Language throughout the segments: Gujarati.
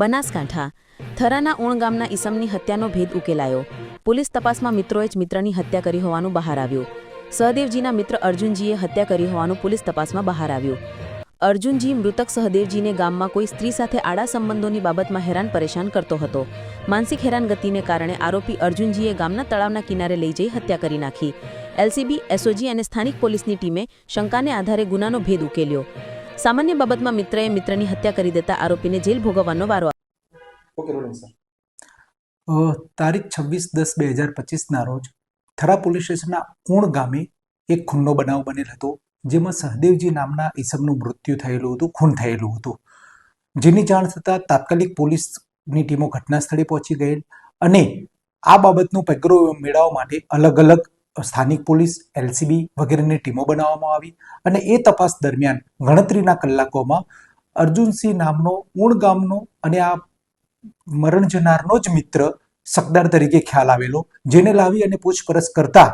બનાસકાંઠા. થરાના ઓણ ગામના ઈસમની હત્યાનો ભેદ ઉકેલાયો. પોલીસ તપાસમાં મિત્રોએ જ મિત્રની હત્યા કરી હોવાનું બહાર આવ્યું. સહદેવજીના મિત્ર અર્જુનજીએ હત્યા કરી હોવાનું પોલીસ તપાસમાં બહાર આવ્યું. અર્જુનજી મૃતક સહદેવજીને ગામમાં કોઈ સ્ત્રી સાથે આડા સંબંધોની બાબતમાં હેરાન પરેશાન કરતો હતો. માનસિક હેરાનગતિને કારણે આરોપી અર્જુનજીએ ગામના તળાવના કિનારે લઈ જઈ હત્યા કરી નાખી. એલસીબી, એસઓજી અને સ્થાનિક પોલીસની ટીમે શંકાને આધારે ગુનાનો ભેદ ઉકેલ્યો. સામાન્ય બાબતમાં મિત્રએ મિત્રની હત્યા કરી દેતા આરોપીને જેલ ભોગવવાનો વારો તારીખ છવ્વીસ દસ બે હજાર પચીસના રોજ થરા પોલીસ સ્ટેશનના ઊણ ગામે એક ખૂનનો બનાવ બનેલ હતો જેમાં સહદેવજી નામના ઈસમનું મૃત્યુ થયેલું હતું ખૂન થયેલું હતું. જેની જાણ થતાં તાત્કાલિક પોલીસની ટીમો ઘટના સ્થળે પહોંચી ગયેલ અને આ બાબતનું પેગરો મેળવવા માટે અલગ અલગ સ્થાનિક પોલીસ, એલસીબી વગેરેની ટીમો બનાવવામાં આવી અને એ તપાસ દરમિયાન ગણતરીના કલાકોમાં અર્જુનસિંહ નામનો ઊણ ગામનો અને આ મરણ જનારનો જ મિત્ર શકદાર તરીકે ખ્યાલ આવેલો, જેને લાવી અને પૂછપરછ કરતા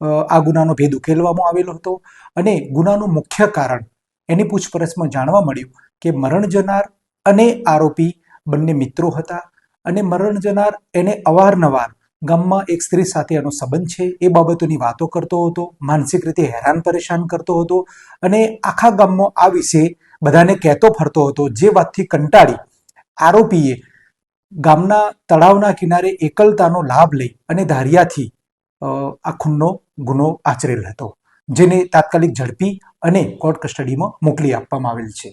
આ ગુનાનો ભેદ ઉકેલવામાં આવેલો હતો અને ગુનાનું મુખ્ય કારણ એની પૂછપરછમાં જાણવા મળ્યું કે મરણ જનાર અને આરોપી બંને મિત્રો હતા અને મરણ જનાર એને અવારનવાર ગામમાં એક સ્ત્રી સાથે એનો સંબંધ છે, એ બાબતોની વાતો કરતો હતો, માનસિક રીતે હેરાન પરેશાન કરતો હતો અને આખા ગામમાં આ વિશે બધાને કહેતો ફરતો હતો, જે વાતથી કંટાળી આરોપીએ ગામના તળાવના કિનારે એકલતાનો લાભ લઈ અને ધારિયાથી આ ખૂનનો ગુનો આચરેલ હતો, જેને તાત્કાલિક ઝડપી અને કોર્ટ કસ્ટડીમાં મોકલી આપવામાં આવેલ છે.